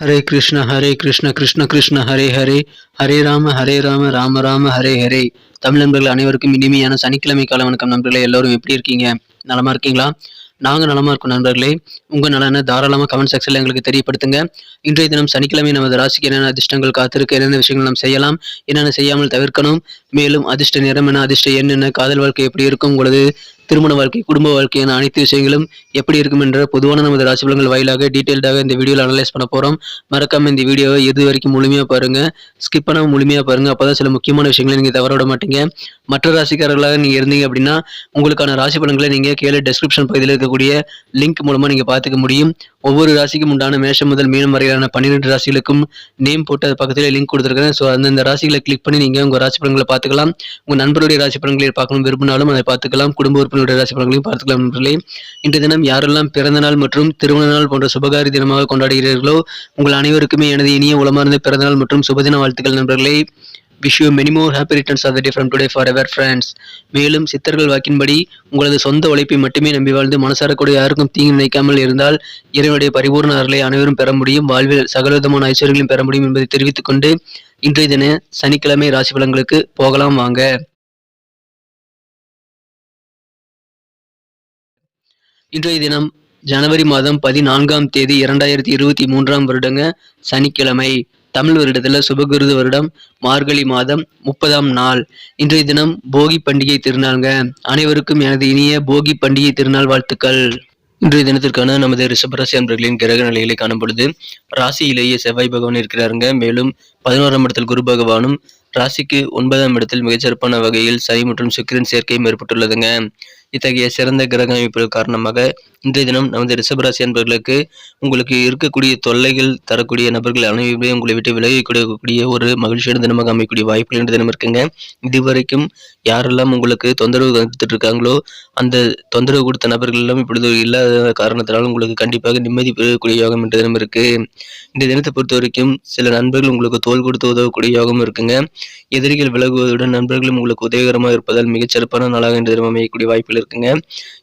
ஹரே கிருஷ்ண ஹரே கிருஷ்ண கிருஷ்ண கிருஷ்ண ஹரே ஹரே. ஹரே ராம ஹரே ராம ராம ராம ஹரே ஹரே. தமிழ் நண்பர்கள் அனைவருக்கும் இனிமையான சனிக்கிழமை கால வணக்கம் நண்பர்களே. எல்லோரும் எப்படி இருக்கீங்க? நலமா இருக்கீங்களா? நாங்கள் நலமா இருக்கோம் நண்பர்களே. உங்கள் நலனை தாராளமாக கமெண்ட் செக்ஷனில் எங்களுக்கு தெரியப்படுத்துங்க. இன்றைய தினம் சனிக்கிழமை நமது ராசிக்கு என்னென்ன அதிர்ஷ்டங்கள் காத்திருக்கு என்னென்ன விஷயங்கள் நாம் செய்யலாம் என்னென்ன செய்யாமல் தவிர்க்கணும் மேலும் அதிர்ஷ்ட நிறம் என அதிர்ஷ்ட எண் என்ன காதல் வாழ்க்கை எப்படி இருக்கும் உங்களது திருமண வாழ்க்கை குடும்ப வாழ்க்கை என அனைத்து விஷயங்களும் எப்படி இருக்கும் என்ற பொதுவான நமது ராசிபலங்கள் வாயிலாக டீட்டெயில்டாக இந்த வீடியோவில் அனலைஸ் பண்ண போகிறோம் மறக்காம இந்த வீடியோவை எது வரைக்கும் முழுமையாக பாருங்க. ஸ்கிப் பண்ணாம முழுமையாக பாருங்க. அப்போதான் சில முக்கியமான விஷயங்களை நீங்கள் தவற விட மாட்டீங்க. மற்ற ராசிக்காரர்களாக நீங்கள் இருந்தீங்க அப்படின்னா உங்களுக்கான ராசி பலன்களை நீங்கள் கீழே டெஸ்கிரிப்ஷன் பகுதியில் இருக்கக்கூடிய லிங்க் மூலமாக நீங்கள் பார்த்துக்க முடியும். ஒவ்வொரு ராசிக்கும் உண்டான மேஷம் முதல் மீனம் வரையிலான பன்னிரெண்டு ராசிகளுக்கும் நேம் போட்டு அது பக்கத்தில் லிங்க் கொடுத்துருக்கேன் ஸோ அந்தந்த ராசிகளை கிளிக் பண்ணி நீங்கள் உங்கள் ராசி பலன்களை பார்த்துக்கலாம். உங்கள் நண்பருடைய ராசி பலன்களை பார்க்கணும் விரும்பினாலும் அதை பார்த்துக்கலாம். குடும்ப உறுப்பினருடைய ராசி பலன்களையும் பார்த்துக்கலாம் நண்பர்களே. இன்றைய தினம் யாரெல்லாம் பிறந்த நாள் மற்றும் திருமண நாள் போன்ற சுபகாரி தினமாக கொண்டாடுகிறீர்களோ உங்கள் அனைவருக்குமே எனது இனிய உளமார்ந்த பிறந்த நாள் மற்றும் சுபதின வாழ்த்துக்கள் நண்பர்களே. Wish you many more happy returns of the day from today forever friends மேலும் சித்தர்கள் வாக்கின்படி உங்களது சொந்த உழைப்பை மட்டுமே நம்பி வாழ்ந்து மனசாரக்கூடிய யாருக்கும் தீங்கு நினைக்காமல் இருந்தால் இறைவனுடைய பரிபூர்ண அருளை அனைவரும் பெற முடியும். வாழ்வில் சகலவிதமான ஐஸ்வர்யங்களையும் பெற முடியும் என்பதை தெரிவித்துக் கொண்டு இன்றைய தின சனிக்கிழமை ராசி பலன்களுக்கு போகலாம் வாங்க. இன்றைய தினம் ஜனவரி மாதம் பதினான்காம் தேதி இரண்டாயிரத்தி இருபத்தி மூன்றாம் வருடங்க சனிக்கிழமை. தமிழ் வருடத்துல சுபகிருது வருடம் மார்கழி மாதம் முப்பதாம் நாள். இன்றைய தினம் போகி பண்டிகை திருநாளுங்க. அனைவருக்கும் எனது இனிய போகி பண்டிகை திருநாள் வாழ்த்துக்கள். இன்றைய தினத்திற்கான நமது ரிஷபராசி அன்பர்களின் கிரக நிலைகளை காணும் பொழுது ராசியிலேயே செவ்வாய் பகவான் இருக்கிறாருங்க. மேலும் பதினோராம் இடத்தில் குரு பகவானும் ராசிக்கு ஒன்பதாம் இடத்தில் மிகச்சிறப்பான வகையில் சனி மற்றும் சுக்கிரன் சேர்க்கையும் ஏற்பட்டுள்ளதுங்க. இத்தகைய சிறந்த கிரக அமைப்புகள் காரணமாக இன்றைய தினம் நமது ரிஷபராசி அன்பர்களுக்கு உங்களுக்கு இருக்கக்கூடிய தொல்லைகள் தரக்கூடிய நபர்கள் அனைவருமே உங்களை விட்டு விலகி கொடுக்கக்கூடிய ஒரு மகிழ்ச்சியான தினமாக அமைக்கக்கூடிய வாய்ப்புகள் இந்த தினம் இருக்குங்க. இதுவரைக்கும் யாரெல்லாம் உங்களுக்கு தொந்தரவு கொடுத்துட்டு இருக்காங்களோ அந்த தொந்தரவு கொடுத்த நபர்கள் எல்லாம் இப்பொழுது இல்லாத காரணத்தினால் உங்களுக்கு கண்டிப்பாக நிம்மதி பெறக்கூடிய யோகம் என்ற தினம் இருக்கு. இந்த தினத்தை பொறுத்த வரைக்கும் சில நண்பர்கள் உங்களுக்கு தோல் கொடுத்து உதவக்கூடிய யோகம் இருக்குங்க. எதிரிகள் விலகுவதுடன் நண்பர்களும் உங்களுக்கு உதவிகரமாக இருப்பதால் மிகச் சிறப்பான நாளாக என்ற தினம் அமையக்கூடிய வாய்ப்புகள் இருக்குங்க.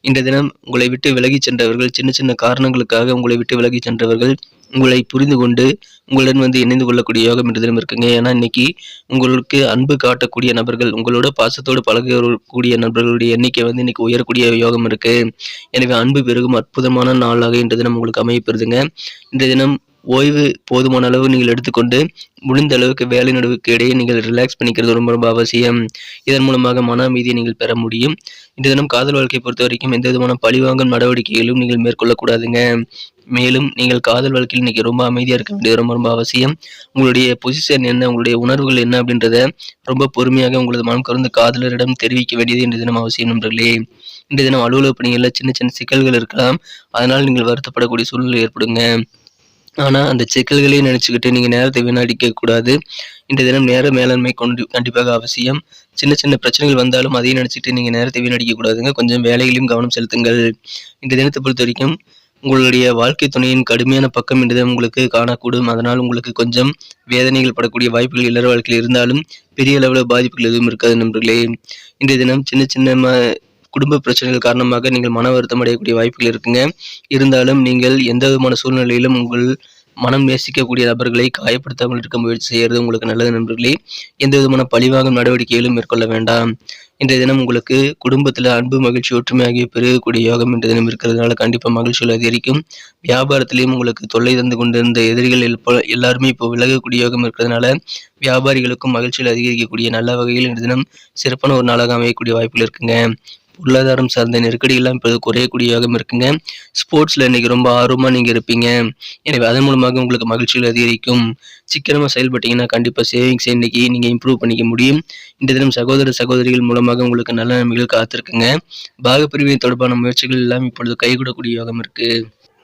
இந்த தினம் உங்களை விட்டு விலகி சென்றவர்கள் சின்ன சின்ன காரணங்களுக்காக உங்களை விட்டு விலகி சென்றவர்கள் உங்களை புரிந்து கொண்டு உங்களுடன் வந்து இணைந்து கொள்ளக்கூடிய யோகம் என்ற தினம் இருக்குங்க. ஏன்னா இன்னைக்கு உங்களுக்கு அன்பு காட்டக்கூடிய நபர்கள் உங்களோட பாசத்தோடு பழகக்கூடிய நபர்களுடைய எண்ணிக்கை வந்து இன்னைக்கு உயரக்கூடிய யோகம் இருக்கு. எனவே அன்பு பெருகும் அற்புதமான நாளாக இன்று தினம் உங்களுக்கு அமையப்பெறுதுங்க இன்றைய தினம் ஓய்வு போதுமான அளவு நீங்கள் எடுத்துக்கொண்டு முடிந்த அளவுக்கு வேலை நடுவுக்கு இடையே நீங்கள் ரிலாக்ஸ் பண்ணிக்கிறது ரொம்ப ரொம்ப அவசியம். இதன் மூலமாக மன அமைதியை நீங்கள் பெற முடியும். இந்த தினம் காதல் வாழ்க்கையை பொறுத்த வரைக்கும் எந்த விதமான பழிவாங்கும் நடவடிக்கைகளும் நீங்கள் மேற்கொள்ளக்கூடாதுங்க. மேலும் நீங்கள் காதல் வாழ்க்கையில் இன்னைக்கு ரொம்ப அமைதியாக இருக்க வேண்டியது ரொம்ப ரொம்ப அவசியம். உங்களுடைய பொசிஷன் என்ன? உங்களுடைய உணர்வுகள் என்ன? அப்படின்றத ரொம்ப பொறுமையாக உங்களது மனம் கலந்து காதலரிடம் தெரிவிக்க வேண்டியது இன்றைய தினம் அவசியம் நண்பர்களே. இந்த தினம் அலுவலக பணிகளில் சின்ன சின்ன சிக்கல்கள் இருக்கலாம். அதனால் நீங்கள் வருத்தப்படக்கூடிய சூழ்நிலை ஏற்படுங்க. ஆனால் அந்த சிக்கல்களையும் நினச்சிக்கிட்டு நீங்கள் நேரத்தை வீணடிக்க கூடாது. இந்த தினம் நேர மேலாண்மை கொண்டு கண்டிப்பாக அவசியம். சின்ன சின்ன பிரச்சனைகள் வந்தாலும் அதையும் நினச்சிட்டு நீங்கள் நேரத்தை வீணடிக்க கூடாதுங்க. கொஞ்சம் வேலைகளையும் கவனம் செலுத்துங்கள். இந்த தினத்தை பொறுத்த வரைக்கும் உங்களுடைய வாழ்க்கை துணையின் கடுமையான பக்கம் என்றுதான் உங்களுக்கு காணக்கூடும். அதனால் உங்களுக்கு கொஞ்சம் வேதனைகள் படக்கூடிய வாய்ப்புகள் இல்லற வாழ்க்கையில் இருந்தாலும் பெரிய அளவில் பாதிப்புகள் எதுவும் இருக்காது நண்பர்களே. இன்றைய தினம் சின்ன சின்ன குடும்ப பிரச்சனைகள் காரணமாக நீங்கள் மன வருத்தம் அடையக்கூடிய வாய்ப்புகள் இருக்குங்க. இருந்தாலும் நீங்கள் எந்த விதமான சூழ்நிலையிலும் உங்கள் மனம் நேசிக்கக்கூடிய நபர்களை காயப்படுத்தாமல் இருக்க முயற்சி செய்கிறது உங்களுக்கு நல்லது நண்பர்களே. எந்த விதமான பழிவாகும் நடவடிக்கைகளும் மேற்கொள்ள வேண்டாம். இன்றைய தினம் உங்களுக்கு குடும்பத்தில் அன்பு மகிழ்ச்சி ஒற்றுமை ஆகிய பெருகக்கூடிய யோகம் இன்றைய தினம் இருக்கிறதுனால கண்டிப்பாக மகிழ்ச்சிகள் அதிகரிக்கும். வியாபாரத்திலையும் உங்களுக்கு தொல்லை தந்து கொண்டிருந்த எதிரிகள் எல்லாருமே இப்போ விலகக்கூடிய யோகம் இருக்கிறதுனால வியாபாரிகளுக்கும் மகிழ்ச்சிகள் அதிகரிக்கக்கூடிய நல்ல வகையில் இன்றைய தினம் சிறப்பான ஒரு நாளாக அமையக்கூடிய வாய்ப்புகள் இருக்குங்க. பொருளாதாரம் சார்ந்த நெருக்கடியெல்லாம் இப்போ குறையக்கூடிய இருக்குங்க. ஸ்போர்ட்ஸில் இன்றைக்கி ரொம்ப ஆர்வமாக நீங்கள் இருப்பீங்க. எனவே அதன் மூலமாக உங்களுக்கு மகிழ்ச்சிகள் அதிகரிக்கும். சீக்கிரமாக செயல்பட்டீங்கன்னா கண்டிப்பாக சேவிங்ஸ் இன்னைக்கு நீங்கள் இம்ப்ரூவ் பண்ணிக்க முடியும். இந்த தினம் சகோதர சகோதரிகள் மூலமாக உங்களுக்கு நல்ல நன்மைகள் காத்திருக்குங்க. பாகப்பிரிவினை தொடர்பான முயற்சிகள் எல்லாம் இப்பொழுது கைகூடக்கூடிய யோகம் இருக்குது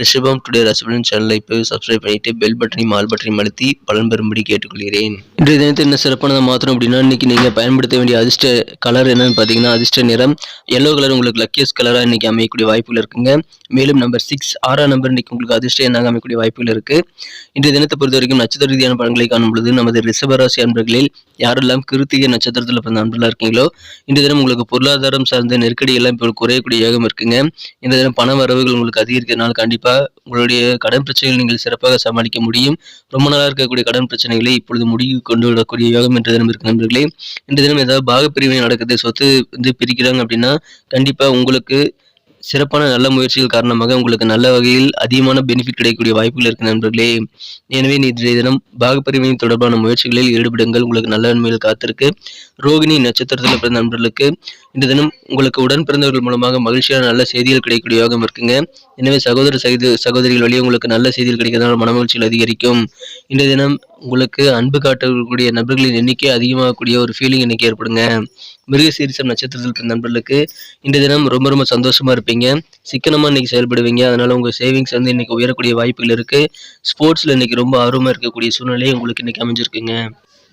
ரிஷபம் டுடே ரசபலன் சேனலை இப்போ சப்ஸ்கிரைப் பண்ணிட்டு பெல் பட்டனையும் ஆல் பட்டனையும் அழுத்தி பலன் பெறும்படி கேட்டுக்கொள்கிறேன். இன்றைய தினத்தில் என்ன சிறப்பானதை மாத்திரம் அப்படின்னா இன்னைக்கு நீங்க பயன்படுத்த வேண்டிய அதிர்ஷ்ட கலர் என்னன்னு பார்த்தீங்கன்னா அதிர்ஷ்ட நிறம். எல்லோ கலர் உங்களுக்கு லக்கியஸ்ட் கலராக இன்னைக்கு அமையக்கூடிய வாய்ப்புகள் இருக்குங்க. மேலும் நம்பர் சிக்ஸ் ஆறாம் நம்பர் இன்னைக்கு உங்களுக்கு அதிர்ஷ்ட எண்ணாக அமையக்கூடிய வாய்ப்புகள் இருக்கு. இன்றைய தினத்தை பொறுத்த வரைக்கும் நட்சத்திர ரீதியான பலன்களை காணும் பொழுது நமது ரிஷபராசி அன்பர்களில் யாரெல்லாம் கிருத்திகை நட்சத்திரத்தில் பிறந்த அன்பர்களாக இருக்கீங்களோ இன்றைய தினம் உங்களுக்கு பொருளாதாரம் சார்ந்த நெருக்கடி எல்லாம் இப்போ குறையக்கூடிய யோகம் இருக்குங்க. இந்த தினம் பண வரவுகள் உங்களுக்கு அதிகரிக்கிறதுனால கண்டிப்பாக உங்களுடைய கடன் பிரச்சனைகள் நீங்கள் சிறப்பாக சமாளிக்க முடியும். ரொம்ப நாளாக இருக்கக்கூடிய கடன் பிரச்சனைகளை இப்பொழுது முடிவு கொண்டு விடக்கூடிய யோகம் என்ற தினம் இருக்கு நண்பர்களே. இந்த தினம் ஏதாவது பாகப்பிரிவினை நடக்குது சொத்து வந்து பிரிக்கிறாங்க அப்படின்னா கண்டிப்பா உங்களுக்கு சிறப்பான நல்ல முயற்சிகள் காரணமாக உங்களுக்கு நல்ல வகையில் அதிகமான பெனிஃபிட் கிடைக்கக்கூடிய வாய்ப்புகள் இருக்கு நண்பர்களே. எனவே இன்றைய தினம் பாகப்பிரிவினை தொடர்பான முயற்சிகளில் ஈடுபடுங்கள். உங்களுக்கு நல்ல நன்மைகள் காத்திருக்கு. ரோகிணி நட்சத்திரத்தில் பிறந்த நண்பர்களுக்கு இந்த தினம் உங்களுக்கு உடன் பிறந்தவர்கள் மூலமாக மகிழ்ச்சியான நல்ல செய்திகள் கிடைக்கக்கூடிய யோகம் இருக்குங்க. எனவே சகோதர சகோதரி சகோதரிகள் வழியே உங்களுக்கு நல்ல செய்திகள் கிடைக்கிறதுனால மனமகிழ்ச்சிகள் அதிகரிக்கும். இன்றைய தினம் உங்களுக்கு அன்பு காட்டக்கூடிய நபர்களின் எண்ணிக்கை அதிகமாகக்கூடிய ஒரு ஃபீலிங் இன்னைக்கு ஏற்படுங்க. மிருகசீரிசம் நட்சத்திரத்தில் இருக்கிற நண்பர்களுக்கு இந்த தினம் ரொம்ப ரொம்ப சந்தோஷமா இருப்பீங்க. சிக்கனமாக இன்னைக்கு செயல்படுவீங்க. அதனால உங்க சேவிங்ஸ் வந்து இன்னைக்கு உயரக்கூடிய வாய்ப்புகள் இருக்கு. ஸ்போர்ட்ஸ்ல இன்னைக்கு ரொம்ப ஆர்வமா இருக்கக்கூடிய சூழ்நிலை உங்களுக்கு இன்னைக்கு அமைஞ்சிருக்குங்க.